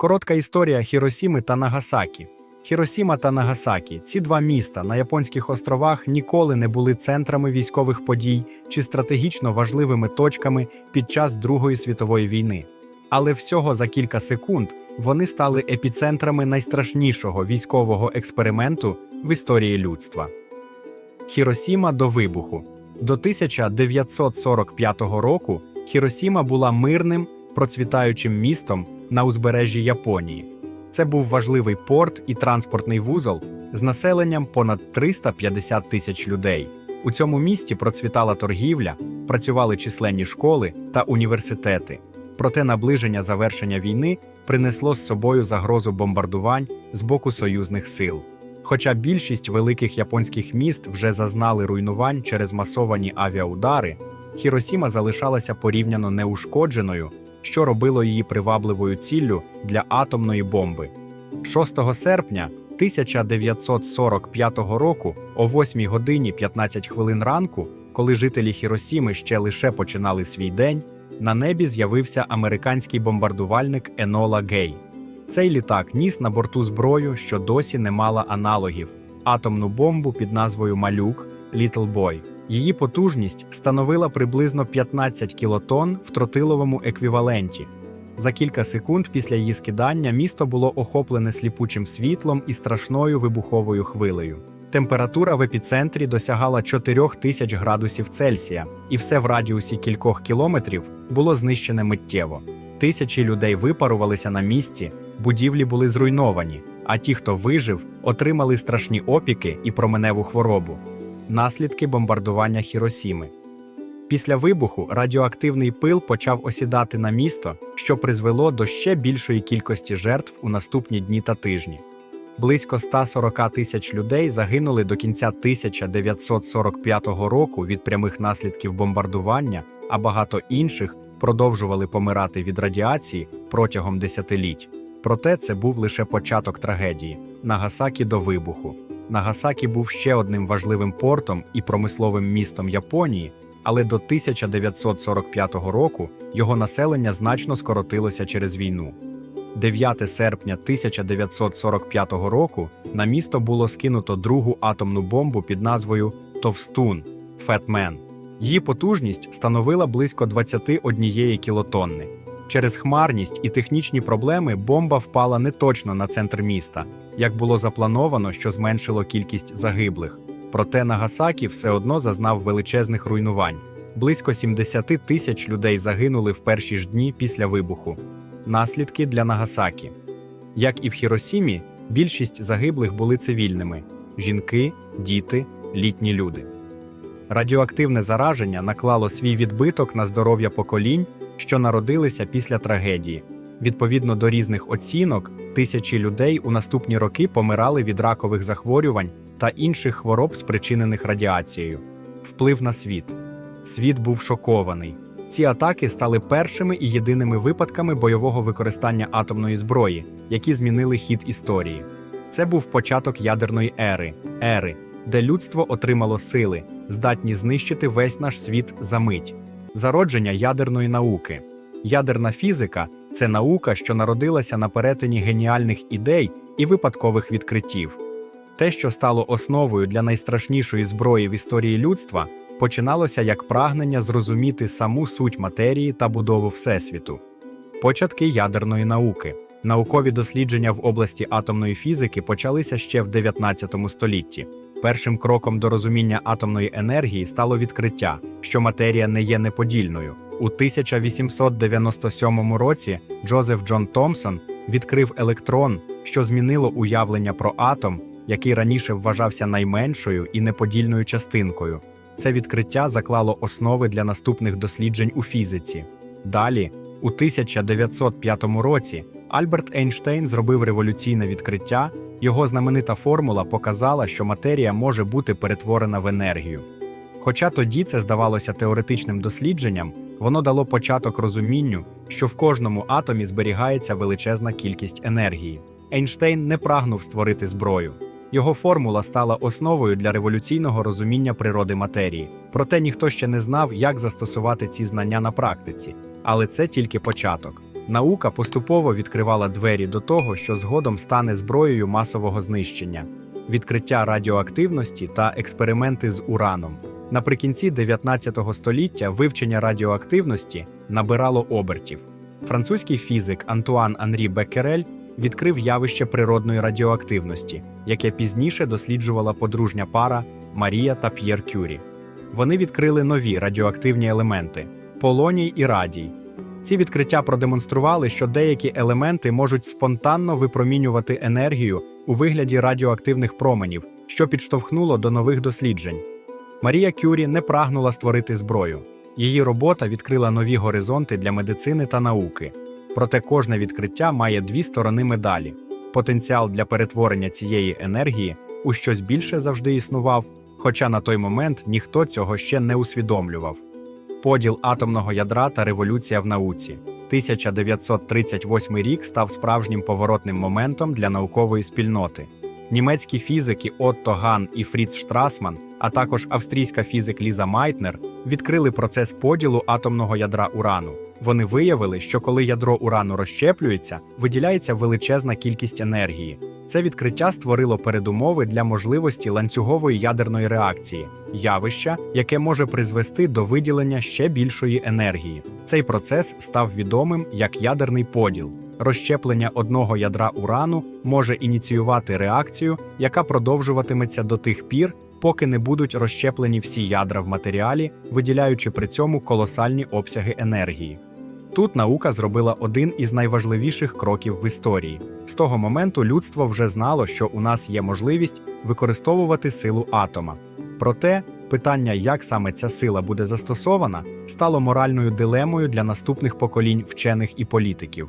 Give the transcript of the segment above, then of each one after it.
Коротка історія Хіросіми та Нагасакі. Хіросіма та Нагасакі ці два міста на японських островах ніколи не були центрами військових подій чи стратегічно важливими точками під час Другої світової війни. Але всього за кілька секунд вони стали епіцентрами найстрашнішого військового експерименту в історії людства. Хіросіма до вибуху. До 1945 року Хіросіма була мирним, процвітаючим містом на узбережжі Японії. Це був важливий порт і транспортний вузол з населенням понад 350 тисяч людей. У цьому місті процвітала торгівля, працювали численні школи та університети. Проте наближення завершення війни принесло з собою загрозу бомбардувань з боку союзних сил. Хоча більшість великих японських міст вже зазнали руйнувань через масовані авіаудари, Хіросіма залишалася порівняно неушкодженою, що робило її привабливою ціллю для атомної бомби. 6 серпня 1945 року, о 8 годині 15 хвилин ранку, коли жителі Хіросіми ще лише починали свій день, на небі з'явився американський бомбардувальник Енола Гей. Цей літак ніс на борту зброю, що досі не мала аналогів атомну бомбу під назвою Малюк Little Boy. Її потужність становила приблизно 15 кілотон в тротиловому еквіваленті. За кілька секунд після її скидання місто було охоплене сліпучим світлом і страшною вибуховою хвилею. Температура в епіцентрі досягала 4000 градусів Цельсія, і все в радіусі кількох кілометрів було знищене миттєво. Тисячі людей випарувалися на місці, будівлі були зруйновані, а ті, хто вижив, отримали страшні опіки і променеву хворобу. Наслідки бомбардування Хіросіми. Після вибуху радіоактивний пил почав осідати на місто, що призвело до ще більшої кількості жертв у наступні дні та тижні. Близько 140 тисяч людей загинули до кінця 1945 року від прямих наслідків бомбардування, а багато інших продовжували помирати від радіації протягом десятиліть. Проте це був лише початок трагедії Нагасакі до вибуху. Нагасакі був ще одним важливим портом і промисловим містом Японії, але до 1945 року його населення значно скоротилося через війну. 9 серпня 1945 року на місто було скинуто другу атомну бомбу під назвою Товстун Фетмен. Її потужність становила близько 21 кілотонни. Через хмарність і технічні проблеми бомба впала не точно на центр міста, як було заплановано, що зменшило кількість загиблих. Проте Нагасакі все одно зазнав величезних руйнувань. Близько 70 тисяч людей загинули в перші ж дні після вибуху. Наслідки для Нагасакі. Як і в Хіросімі, більшість загиблих були цивільними: жінки, діти, літні люди. Радіоактивне зараження наклало свій відбиток на здоров'я поколінь, що народилися після трагедії. Відповідно до різних оцінок, тисячі людей у наступні роки помирали від ракових захворювань та інших хвороб, спричинених радіацією. Вплив на світ. Світ був шокований. Ці атаки стали першими і єдиними випадками бойового використання атомної зброї, які змінили хід історії. Це був початок ядерної ери, ери, де людство отримало сили, здатні знищити весь наш світ за мить. Зародження ядерної науки. Ядерна фізика це наука, що народилася на перетині геніальних ідей і випадкових відкриттів. Те, що стало основою для найстрашнішої зброї в історії людства, починалося як прагнення зрозуміти саму суть матерії та будову Всесвіту. Початки ядерної науки. Наукові дослідження в області атомної фізики почалися ще в 19 столітті. Першим кроком до розуміння атомної енергії стало відкриття, що матерія не є неподільною. У 1897 році Джозеф Джон Томсон відкрив електрон, що змінило уявлення про атом, який раніше вважався найменшою і неподільною частинкою. Це відкриття заклало основи для наступних досліджень у фізиці. Далі, у 1905 році, Альберт Ейнштейн зробив революційне відкриття. Його знаменита формула показала, що матерія може бути перетворена в енергію. Хоча тоді це здавалося теоретичним дослідженням, воно дало початок розумінню, що в кожному атомі зберігається величезна кількість енергії. Ейнштейн не прагнув створити зброю. Його формула стала основою для революційного розуміння природи матерії. Проте ніхто ще не знав, як застосувати ці знання на практиці. Але це тільки початок. Наука поступово відкривала двері до того, що згодом стане зброєю масового знищення, відкриття радіоактивності та експерименти з ураном. Наприкінці 19 століття вивчення радіоактивності набирало обертів. Французький фізик Антуан Анрі Беккерель відкрив явище природної радіоактивності, яке пізніше досліджувала подружня пара Марія та П'єр Кюрі. Вони відкрили нові радіоактивні елементи полоній і радій. Ці відкриття продемонстрували, що деякі елементи можуть спонтанно випромінювати енергію у вигляді радіоактивних променів, що підштовхнуло до нових досліджень. Марія Кюрі не прагнула створити зброю. Її робота відкрила нові горизонти для медицини та науки. Проте кожне відкриття має дві сторони медалі. Потенціал для перетворення цієї енергії у щось більше завжди існував, хоча на той момент ніхто цього ще не усвідомлював. Поділ атомного ядра та революція в науці. 1938 рік став справжнім поворотним моментом для наукової спільноти. Німецькі фізики Отто Ган і Фріц Штрасман, а також австрійська фізик Ліза Майтнер відкрили процес поділу атомного ядра урану. Вони виявили, що коли ядро урану розщеплюється, виділяється величезна кількість енергії. Це відкриття створило передумови для можливості ланцюгової ядерної реакції, явища, яке може призвести до виділення ще більшої енергії. Цей процес став відомим як ядерний поділ. Розщеплення одного ядра урану може ініціювати реакцію, яка продовжуватиметься до тих пір, поки не будуть розщеплені всі ядра в матеріалі, виділяючи при цьому колосальні обсяги енергії. Тут наука зробила один із найважливіших кроків в історії. З того моменту людство вже знало, що у нас є можливість використовувати силу атома. Проте питання, як саме ця сила буде застосована, стало моральною дилемою для наступних поколінь вчених і політиків.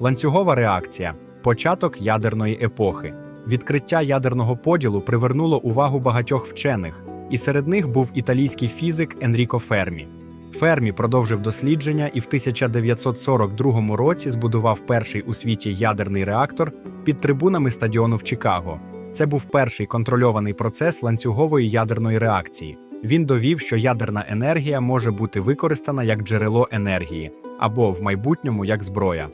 Ланцюгова реакція початок ядерної епохи. Відкриття ядерного поділу привернуло увагу багатьох вчених, і серед них був італійський фізик Енріко Фермі. Фермі продовжив дослідження і в 1942 році збудував перший у світі ядерний реактор під трибунами стадіону в Чикаго. Це був перший контрольований процес ланцюгової ядерної реакції. Він довів, що ядерна енергія може бути використана як джерело енергії або в майбутньому як зброя.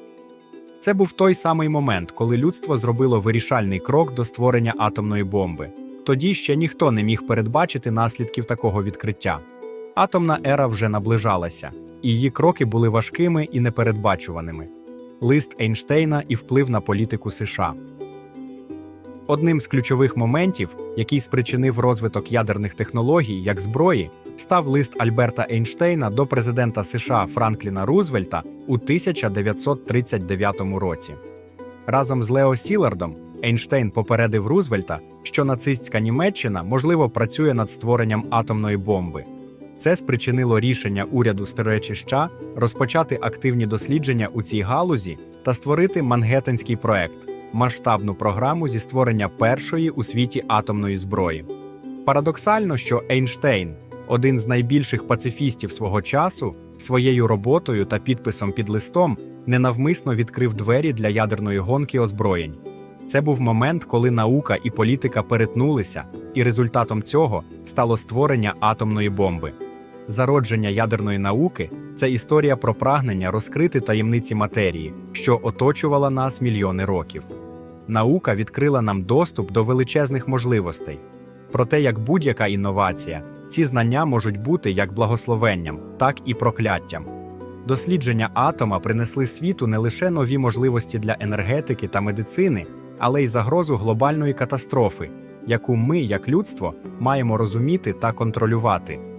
Це був той самий момент, коли людство зробило вирішальний крок до створення атомної бомби. Тоді ще ніхто не міг передбачити наслідків такого відкриття. Атомна ера вже наближалася, і її кроки були важкими і непередбачуваними. Лист Ейнштейна і вплив на політику США. Одним з ключових моментів, який спричинив розвиток ядерних технологій як зброї, став лист Альберта Ейнштейна до президента США Франкліна Рузвельта у 1939 році. Разом з Лео Сілардом Ейнштейн попередив Рузвельта, що нацистська Німеччина можливо працює над створенням атомної бомби. Це спричинило рішення уряду Стеречища розпочати активні дослідження у цій галузі та створити Мангеттенський проект масштабну програму зі створення першої у світі атомної зброї. Парадоксально, що Ейнштейн, один з найбільших пацифістів свого часу, своєю роботою та підписом під листом ненавмисно відкрив двері для ядерної гонки озброєнь. Це був момент, коли наука і політика перетнулися, і результатом цього стало створення атомної бомби. Зародження ядерної науки це історія про прагнення розкрити таємниці матерії, що оточувала нас мільйони років. Наука відкрила нам доступ до величезних можливостей. Проте, як будь-яка інновація, ці знання можуть бути як благословенням, так і прокляттям. Дослідження атома принесли світу не лише нові можливості для енергетики та медицини, але й загрозу глобальної катастрофи, яку ми, як людство, маємо розуміти та контролювати.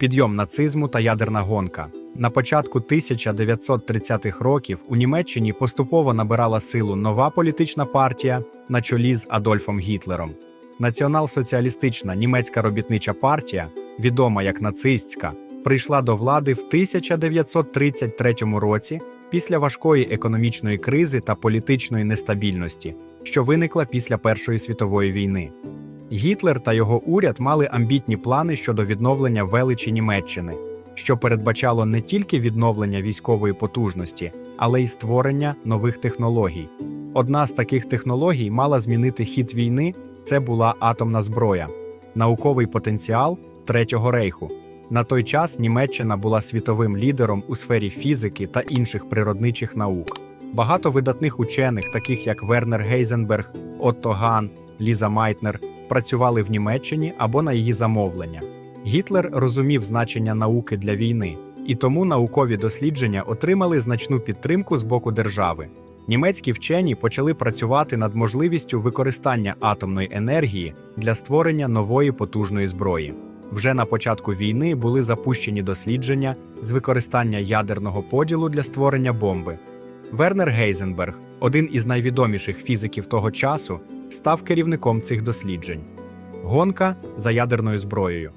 Підйом нацизму та ядерна гонка. На початку 1930-х років у Німеччині поступово набирала силу нова політична партія на чолі з Адольфом Гітлером. Націонал-соціалістична німецька робітнича партія, відома як нацистська, прийшла до влади в 1933 році після важкої економічної кризи та політичної нестабільності, що виникла після Першої світової війни. Гітлер та його уряд мали амбітні плани щодо відновлення величі Німеччини, що передбачало не тільки відновлення військової потужності, але й створення нових технологій. Одна з таких технологій мала змінити хід війни це була атомна зброя, науковий потенціал Третього рейху. На той час Німеччина була світовим лідером у сфері фізики та інших природничих наук. Багато видатних учених, таких як Вернер Гейзенберг, Отто Ган, Ліза Майтнер, працювали в Німеччині або на її замовлення. Гітлер розумів значення науки для війни, і тому наукові дослідження отримали значну підтримку з боку держави. Німецькі вчені почали працювати над можливістю використання атомної енергії для створення нової потужної зброї. Вже на початку війни були запущені дослідження з використання ядерного поділу для створення бомби. Вернер Гейзенберг, один із найвідоміших фізиків того часу, став керівником цих досліджень. Гонка за ядерною зброєю.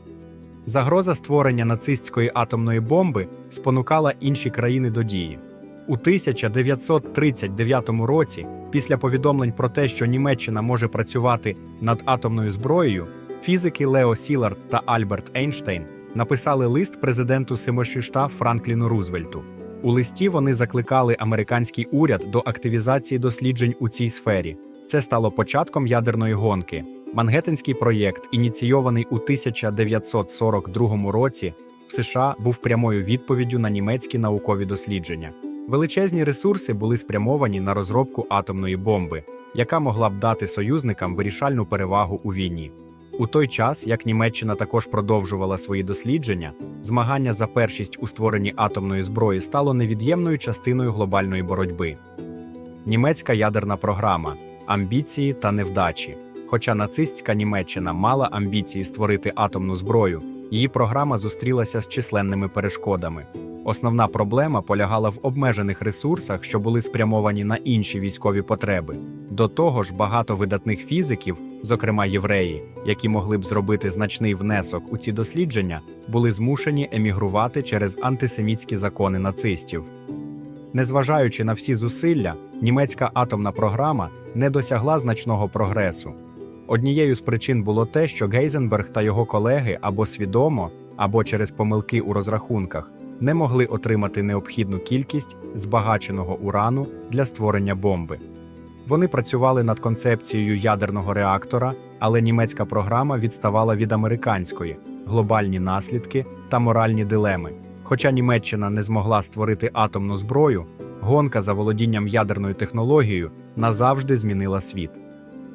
Загроза створення нацистської атомної бомби спонукала інші країни до дії. У 1939 році, після повідомлень про те, що Німеччина може працювати над атомною зброєю, фізики Лео Сілард та Альберт Ейнштейн написали лист президенту Семошішта Франкліну Рузвельту. У листі вони закликали американський уряд до активізації досліджень у цій сфері. Це стало початком ядерної гонки. Мангеттенський проєкт, ініційований у 1942 році, в США був прямою відповіддю на німецькі наукові дослідження. Величезні ресурси були спрямовані на розробку атомної бомби, яка могла б дати союзникам вирішальну перевагу у війні. У той час, як Німеччина також продовжувала свої дослідження, змагання за першість у створенні атомної зброї стало невід'ємною частиною глобальної боротьби. Німецька ядерна програма, амбіції та невдачі. Хоча нацистська Німеччина мала амбіції створити атомну зброю, її програма зустрілася з численними перешкодами. Основна проблема полягала в обмежених ресурсах, що були спрямовані на інші військові потреби. До того ж, багато видатних фізиків, зокрема євреї, які могли б зробити значний внесок у ці дослідження, були змушені емігрувати через антисемітські закони нацистів. Незважаючи на всі зусилля, німецька атомна програма не досягла значного прогресу. Однією з причин було те, що Гейзенберг та його колеги або свідомо, або через помилки у розрахунках не могли отримати необхідну кількість збагаченого урану для створення бомби. Вони працювали над концепцією ядерного реактора, але німецька програма відставала від американської, глобальні наслідки та моральні дилеми. Хоча Німеччина не змогла створити атомну зброю, гонка за володінням ядерною технологією назавжди змінила світ.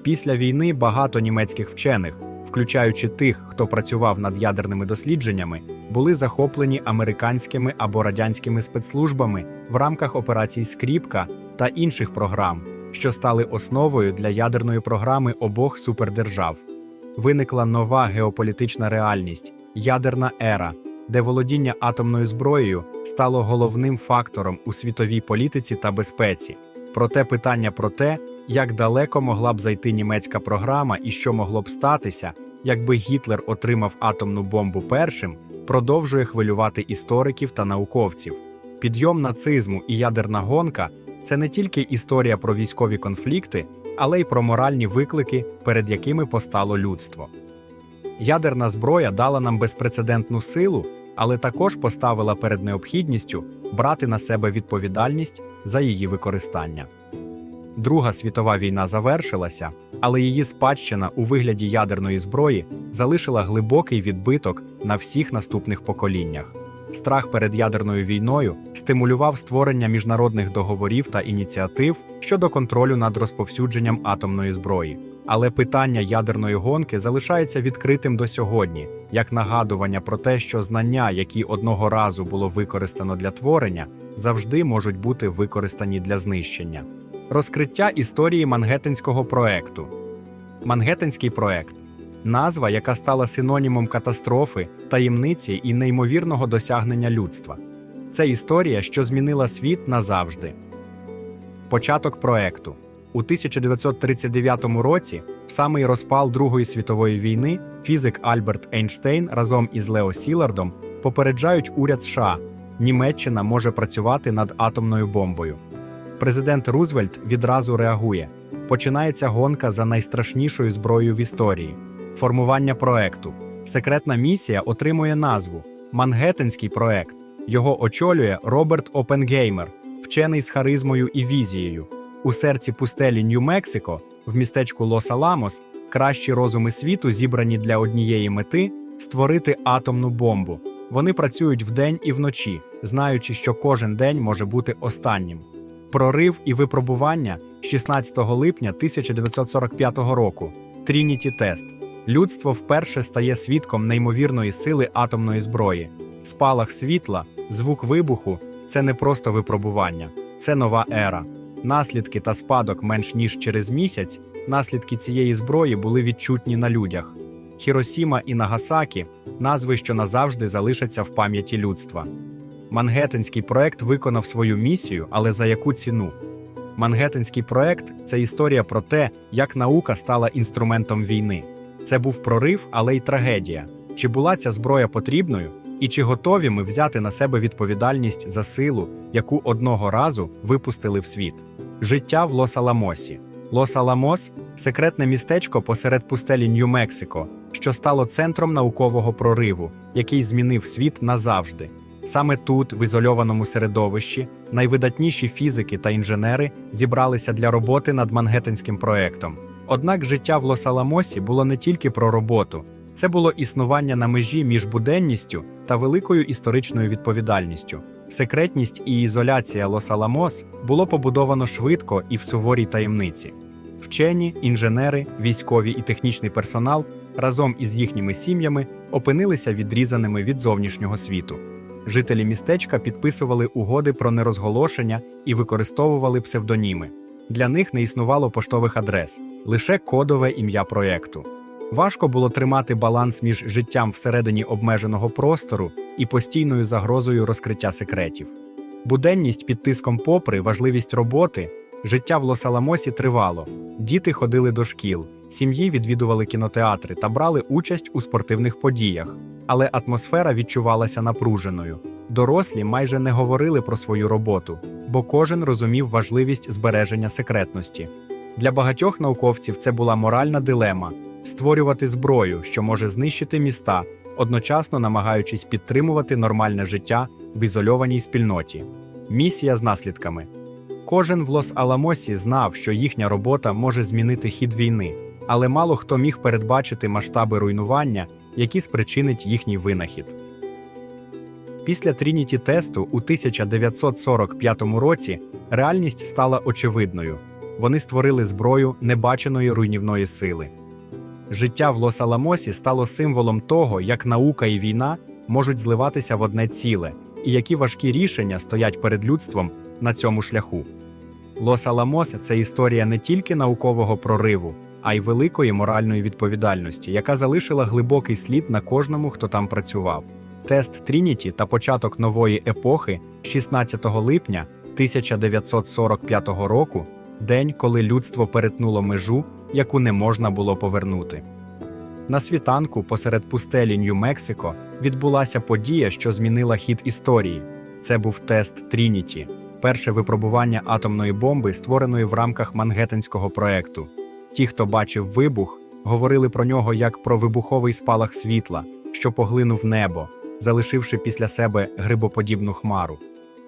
Після війни багато німецьких вчених, включаючи тих, хто працював над ядерними дослідженнями, були захоплені американськими або радянськими спецслужбами в рамках операцій Скріпка та інших програм, що стали основою для ядерної програми обох супердержав. Виникла нова геополітична реальність ядерна ера, де володіння атомною зброєю стало головним фактором у світовій політиці та безпеці. Проте питання про те, як далеко могла б зайти німецька програма і що могло б статися, якби Гітлер отримав атомну бомбу першим, продовжує хвилювати істориків та науковців. Підйом нацизму і ядерна гонка це не тільки історія про військові конфлікти, але й про моральні виклики, перед якими постало людство. Ядерна зброя дала нам безпрецедентну силу, але також поставила перед необхідністю брати на себе відповідальність за її використання. Друга світова війна завершилася, але її спадщина у вигляді ядерної зброї залишила глибокий відбиток на всіх наступних поколіннях. Страх перед ядерною війною стимулював створення міжнародних договорів та ініціатив щодо контролю над розповсюдженням атомної зброї. Але питання ядерної гонки залишається відкритим до сьогодні, як нагадування про те, що знання, які одного разу було використано для творення, завжди можуть бути використані для знищення. Розкриття історії Мангеттенського проекту. Мангеттенський проект назва, яка стала синонімом катастрофи, таємниці і неймовірного досягнення людства. Це історія, що змінила світ назавжди. Початок проекту у 1939 році, в самий розпал Другої світової війни, фізик Альберт Ейнштейн разом із Лео Сілардом попереджають уряд США, Німеччина може працювати над атомною бомбою. Президент Рузвельт відразу реагує. Починається гонка за найстрашнішою зброєю в історії формування проекту. Секретна місія отримує назву Мангеттенський проект. Його очолює Роберт Опенгеймер, вчений з харизмою і візією. У серці пустелі Нью-Мексико, в містечку Лос-Аламос, кращі розуми світу зібрані для однієї мети створити атомну бомбу. Вони працюють вдень і вночі, знаючи, що кожен день може бути останнім. Прорив і випробування 16 липня 1945 року. Трініті Тест. Людство вперше стає свідком неймовірної сили атомної зброї. Спалах світла, звук вибуху це не просто випробування, це нова ера. Наслідки та спадок менш ніж через місяць. Наслідки цієї зброї були відчутні на людях. Хіросіма і Нагасакі назви, що назавжди залишаться в пам'яті людства. Мангеттенський проект виконав свою місію, але за яку ціну? Мангеттенський проект це історія про те, як наука стала інструментом війни. Це був прорив, але й трагедія. Чи була ця зброя потрібною, і чи готові ми взяти на себе відповідальність за силу, яку одного разу випустили в світ? Життя в Лос-Аламосі. Лос-Аламос секретне містечко посеред пустелі Нью-Мексико, що стало центром наукового прориву, який змінив світ назавжди. Саме тут, в ізольованому середовищі, найвидатніші фізики та інженери зібралися для роботи над Мангеттенським проектом. Однак життя в Лос-Аламосі було не тільки про роботу, це було існування на межі між буденністю та великою історичною відповідальністю. Секретність і ізоляція Лос-Аламос було побудовано швидко і в суворій таємниці. Вчені, інженери, військові і технічний персонал разом із їхніми сім'ями опинилися відрізаними від зовнішнього світу. Жителі містечка підписували угоди про нерозголошення і використовували псевдоніми. Для них не існувало поштових адрес, лише кодове ім'я проєкту. Важко було тримати баланс між життям всередині обмеженого простору і постійною загрозою розкриття секретів. Буденність під тиском попри важливість роботи, життя в Лос-Аламосі тривало. Діти ходили до шкіл, сім'ї відвідували кінотеатри та брали участь у спортивних подіях, але атмосфера відчувалася напруженою. Дорослі майже не говорили про свою роботу, бо кожен розумів важливість збереження секретності. Для багатьох науковців це була моральна дилема створювати зброю, що може знищити міста, одночасно намагаючись підтримувати нормальне життя в ізольованій спільноті. Місія з наслідками. Кожен в Лос-Аламосі знав, що їхня робота може змінити хід війни, але мало хто міг передбачити масштаби руйнування, які спричинить їхній винахід. Після Трініті тесту у 1945 році реальність стала очевидною. Вони створили зброю небаченої руйнівної сили. Життя в Лос-Аламосі стало символом того, як наука і війна можуть зливатися в одне ціле, і які важкі рішення стоять перед людством на цьому шляху. Лос-Аламос це історія не тільки наукового прориву, а й великої моральної відповідальності, яка залишила глибокий слід на кожному, хто там працював. Тест Трініті та початок нової епохи 16 липня 1945 року день, коли людство перетнуло межу, яку не можна було повернути. На світанку посеред пустелі Нью-Мексико відбулася подія, що змінила хід історії. Це був тест Трініті, перше випробування атомної бомби, створеної в рамках Мангеттенського проекту. Ті, хто бачив вибух, говорили про нього як про вибуховий спалах світла, що поглинув небо, залишивши після себе грибоподібну хмару.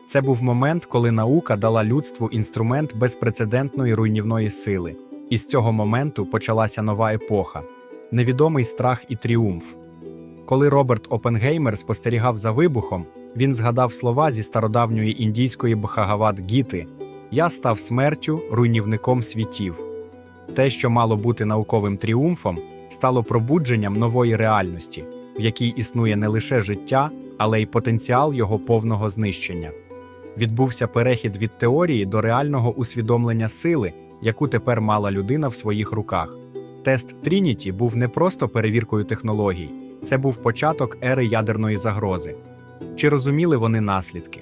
Це був момент, коли наука дала людству інструмент безпрецедентної руйнівної сили, і з цього моменту почалася нова епоха невідомий страх і тріумф. Коли Роберт Опенгеймер спостерігав за вибухом, він згадав слова зі стародавньої індійської Бхагават Гіти Я став смертю, руйнівником світів. Те, що мало бути науковим тріумфом, стало пробудженням нової реальності, в якій існує не лише життя, але й потенціал його повного знищення. Відбувся перехід від теорії до реального усвідомлення сили, яку тепер мала людина в своїх руках. Тест Трініті був не просто перевіркою технологій, це був початок ери ядерної загрози. Чи розуміли вони наслідки?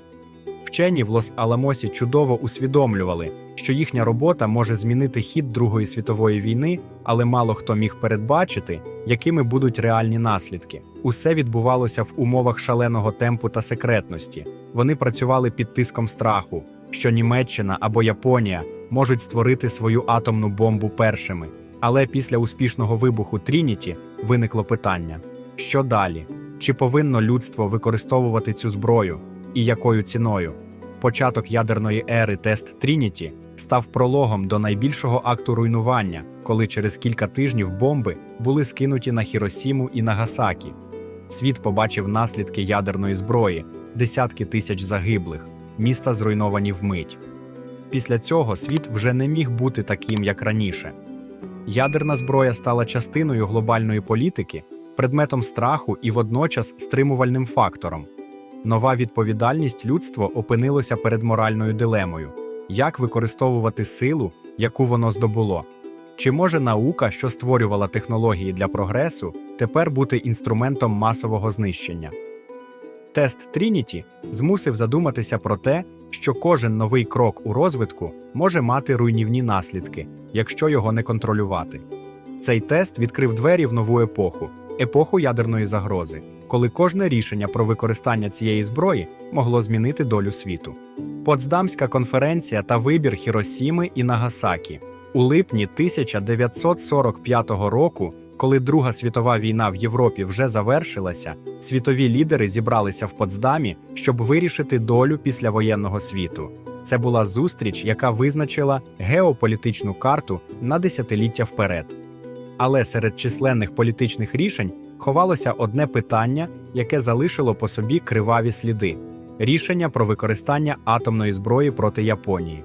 Вчені в Лос-Аламосі чудово усвідомлювали, що їхня робота може змінити хід Другої світової війни, але мало хто міг передбачити, якими будуть реальні наслідки. Усе відбувалося в умовах шаленого темпу та секретності. Вони працювали під тиском страху, що Німеччина або Японія можуть створити свою атомну бомбу першими. Але після успішного вибуху Трініті виникло питання: що далі? Чи повинно людство використовувати цю зброю і якою ціною? Початок ядерної ери тест Трініті став прологом до найбільшого акту руйнування, коли через кілька тижнів бомби були скинуті на Хіросіму і Нагасакі. Світ побачив наслідки ядерної зброї, десятки тисяч загиблих, міста зруйновані вмить. Після цього світ вже не міг бути таким, як раніше. Ядерна зброя стала частиною глобальної політики, предметом страху і водночас стримувальним фактором. Нова відповідальність людство опинилося перед моральною дилемою: як використовувати силу, яку воно здобуло? Чи може наука, що створювала технології для прогресу, тепер бути інструментом масового знищення? Тест Трініті змусив задуматися про те, що кожен новий крок у розвитку може мати руйнівні наслідки, якщо його не контролювати. Цей тест відкрив двері в нову епоху епоху ядерної загрози, коли кожне рішення про використання цієї зброї могло змінити долю світу. Потсдамська конференція та вибір Хіросіми і Нагасакі у липні 1945 року, коли Друга світова війна в Європі вже завершилася, світові лідери зібралися в Потсдамі, щоб вирішити долю післявоєнного світу. Це була зустріч, яка визначила геополітичну карту на десятиліття вперед. Але серед численних політичних рішень ховалося одне питання, яке залишило по собі криваві сліди рішення про використання атомної зброї проти Японії.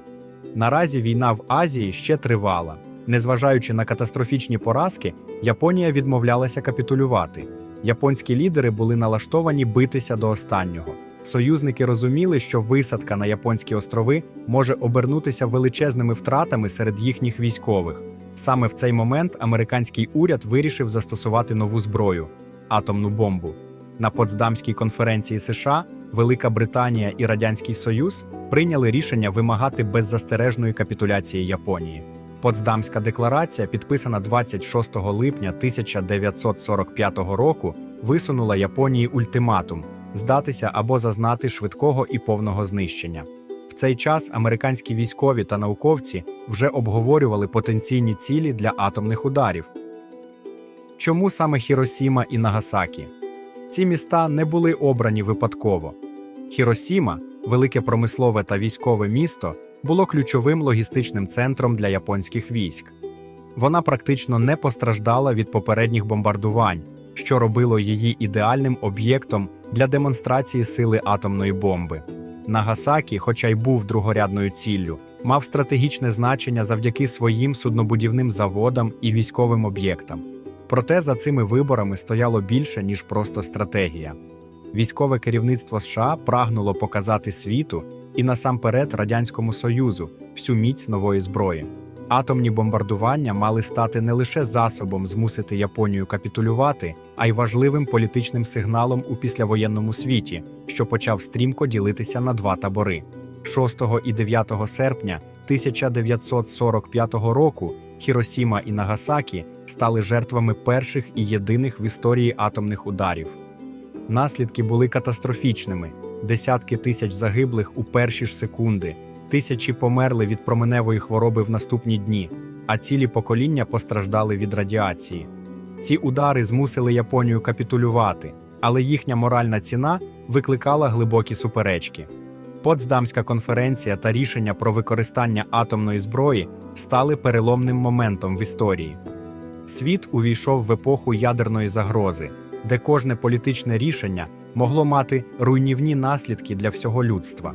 Наразі війна в Азії ще тривала. Незважаючи на катастрофічні поразки, Японія відмовлялася капітулювати. Японські лідери були налаштовані битися до останнього. Союзники розуміли, що висадка на японські острови може обернутися величезними втратами серед їхніх військових. Саме в цей момент американський уряд вирішив застосувати нову зброю атомну бомбу. На Потсдамській конференції США Велика Британія і Радянський Союз прийняли рішення вимагати беззастережної капітуляції Японії. Потсдамська декларація, підписана 26 липня 1945 року, висунула Японії ультиматум здатися або зазнати швидкого і повного знищення. В цей час американські військові та науковці вже обговорювали потенційні цілі для атомних ударів. Чому саме Хіросіма і Нагасакі? Ці міста не були обрані випадково. Хіросіма, велике промислове та військове місто, було ключовим логістичним центром для японських військ. Вона практично не постраждала від попередніх бомбардувань, що робило її ідеальним об'єктом для демонстрації сили атомної бомби. Нагасакі, хоча й був другорядною ціллю, мав стратегічне значення завдяки своїм суднобудівним заводам і військовим об'єктам. Проте за цими виборами стояло більше, ніж просто стратегія. Військове керівництво США прагнуло показати світу і насамперед Радянському Союзу всю міць нової зброї. Атомні бомбардування мали стати не лише засобом змусити Японію капітулювати, а й важливим політичним сигналом у післявоєнному світі, що почав стрімко ділитися на два табори. 6 і 9 серпня 1945 року Хіросіма і Нагасакі стали жертвами перших і єдиних в історії атомних ударів. Наслідки були катастрофічними: десятки тисяч загиблих у перші ж секунди, тисячі померли від променевої хвороби в наступні дні, а цілі покоління постраждали від радіації. Ці удари змусили Японію капітулювати, але їхня моральна ціна викликала глибокі суперечки. Потсдамська конференція та рішення про використання атомної зброї стали переломним моментом в історії. Світ увійшов в епоху ядерної загрози, де кожне політичне рішення могло мати руйнівні наслідки для всього людства.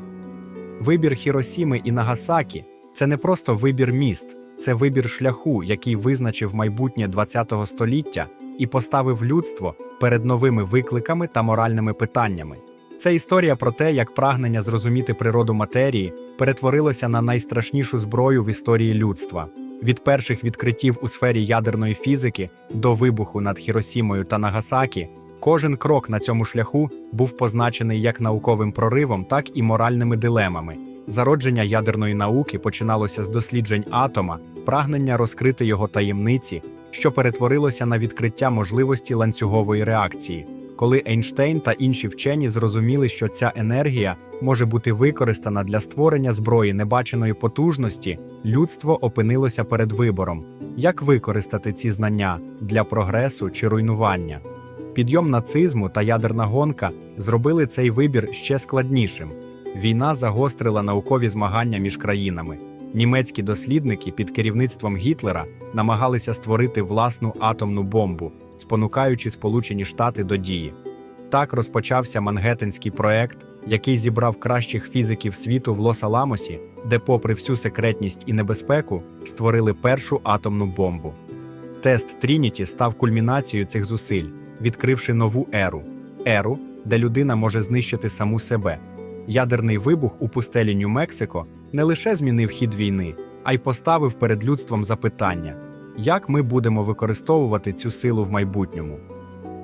Вибір Хіросіми і Нагасакі це не просто вибір міст, це вибір шляху, який визначив майбутнє ХХ століття і поставив людство перед новими викликами та моральними питаннями. Це історія про те, як прагнення зрозуміти природу матерії перетворилося на найстрашнішу зброю в історії людства. Від перших відкриттів у сфері ядерної фізики до вибуху над Хіросімою та Нагасакі, кожен крок на цьому шляху був позначений як науковим проривом, так і моральними дилемами. Зародження ядерної науки починалося з досліджень атома, прагнення розкрити його таємниці, що перетворилося на відкриття можливості ланцюгової реакції. Коли Ейнштейн та інші вчені зрозуміли, що ця енергія може бути використана для створення зброї небаченої потужності, людство опинилося перед вибором, як використати ці знання для прогресу чи руйнування. Підйом нацизму та ядерна гонка зробили цей вибір ще складнішим. Війна загострила наукові змагання між країнами. Німецькі дослідники під керівництвом Гітлера намагалися створити власну атомну бомбу, спонукаючи Сполучені Штати до дії. Так розпочався Мангеттенський проект, який зібрав кращих фізиків світу в Лос-Аламосі, де, попри всю секретність і небезпеку, створили першу атомну бомбу. Тест Трініті став кульмінацією цих зусиль, відкривши нову еру еру, де людина може знищити саму себе. Ядерний вибух у пустелі Нью-Мексико не лише змінив хід війни, а й поставив перед людством запитання, як ми будемо використовувати цю силу в майбутньому.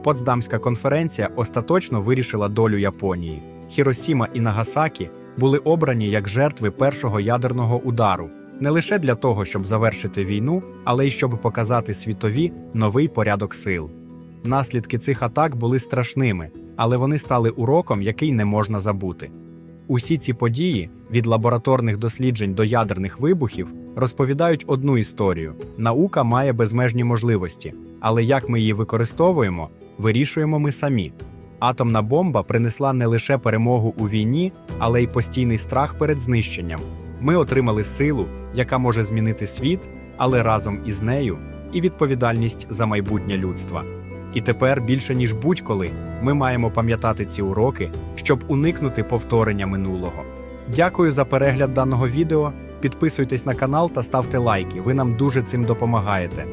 Потсдамська конференція остаточно вирішила долю Японії. Хіросіма і Нагасакі були обрані як жертви першого ядерного удару не лише для того, щоб завершити війну, але й щоб показати світові новий порядок сил. Наслідки цих атак були страшними, але вони стали уроком, який не можна забути. Усі ці події, від лабораторних досліджень до ядерних вибухів, розповідають одну історію: наука має безмежні можливості, але як ми її використовуємо, вирішуємо ми самі. Атомна бомба принесла не лише перемогу у війні, але й постійний страх перед знищенням. Ми отримали силу, яка може змінити світ, але разом із нею і відповідальність за майбутнє людства. І тепер більше ніж будь-коли ми маємо пам'ятати ці уроки, щоб уникнути повторення минулого. Дякую за перегляд даного відео. Підписуйтесь на канал та ставте лайки. Ви нам дуже цим допомагаєте.